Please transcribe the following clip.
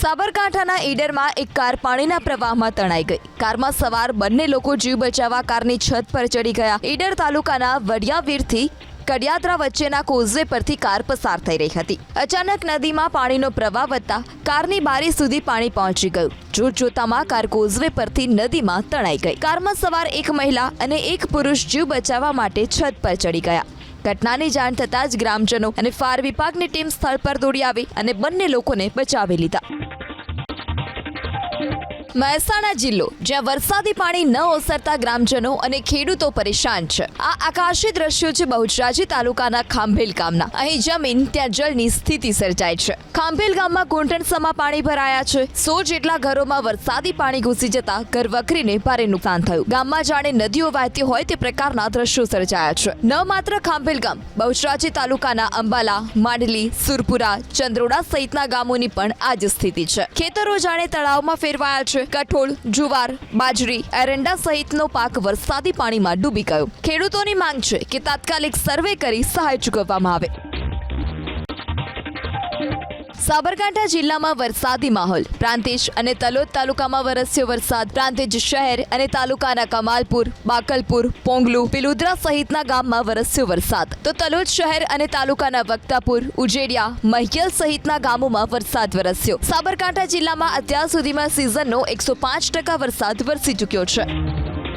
સાબરકાંઠાના ઈડરમાં એક કાર પાણીના પ્રવાહમાં તણાઈ ગઈ. કારમાં સવાર બંને લોકો જીવ બચાવવા કારની છત પર ચડી ગયા. ઈડર તાલુકાના વડિયાવીરથી કડિયાત્રા વચ્ચેના કોઝવે પરથી કાર પસાર થઈ રહી હતી. અચાનક નદીમાં પાણીનો પ્રવાહ વધતા કારની બારી સુધી પાણી પહોંચી ગયું. જોત જોતામાં કાર કોઝવે પરથી નદીમાં તણાઈ ગઈ. કારમાં સવાર એક મહિલા અને એક પુરુષ જીવ બચાવવા માટે છત પર ચડી ગયા. ઘટનાની જાણ થતાં જ ગ્રામજનો અને ફાયર વિભાગની ટીમ સ્થળ પર દોડી આવી અને બંને લોકોને બચાવી લીધા. મહેસાણા જિલ્લો, જ્યાં વરસાદી પાણી ન ઓસરતા ગ્રામજનો અને ખેડૂતો પરેશાન છે. આ આકાશી દ્રશ્યો છે બહુચરાજી તાલુકાના ખાંભેલ ગામના. અહીં જમીન, ત્યાં જળની સ્થિતિ સર્જાય છે. ખાંભેલ ગામમાં ઘૂંટણસમાં પાણી ભરાયા છે. સો જેટલા ઘરોમાં વરસાદી પાણી ઘૂસી જતા ઘર વખરીને ભારે નુકસાન થયું. ગામમાં જાણે નદીઓ વહેતી હોય તે પ્રકારના દ્રશ્યો સર્જાયા છે. ન માત્ર ખાંભેલ ગામ, બહુચરાજી તાલુકાના અંબાલા, માંડલી, સુરપુરા, ચંદ્રોડા સહિતના ગામોની પણ આજ સ્થિતિ છે. ખેતરો જાણે તળાવમાં ફેરવાયા કઠોળ, જુવાર, બાજરી, એરંડા સહિતનો પાક વરસાદી પાણીમાં ડૂબી ગયો. ખેડૂતોની માંગ છે કે તાત્કાલિક સર્વે કરી સહાય ચૂકવવામાં આવે. સાબરકાંઠા જિલ્લામાં વરસાદી માહોલ. પ્રાંતિજ અને તલોદ તાલુકામાં વરસ્યો વરસાદ. પ્રાંતિજ શહેર અને તાલુકાના કમાલપુર, બાકલપુર, પોંગલુ, પિલુદ્રા સહિતના ગામમાં વરસ્યો વરસાદ. તો તલોદ શહેર અને તાલુકાના વક્તાપુર, ઉજેડિયા, મહિયલ સહિતના ગામોમાં વરસાદ વરસ્યો. સાબરકાંઠા જિલ્લામાં અત્યાર સુધીમાં સિઝનનો એકસો પાંચ ટકા વરસાદ વરસી ચૂક્યો છે.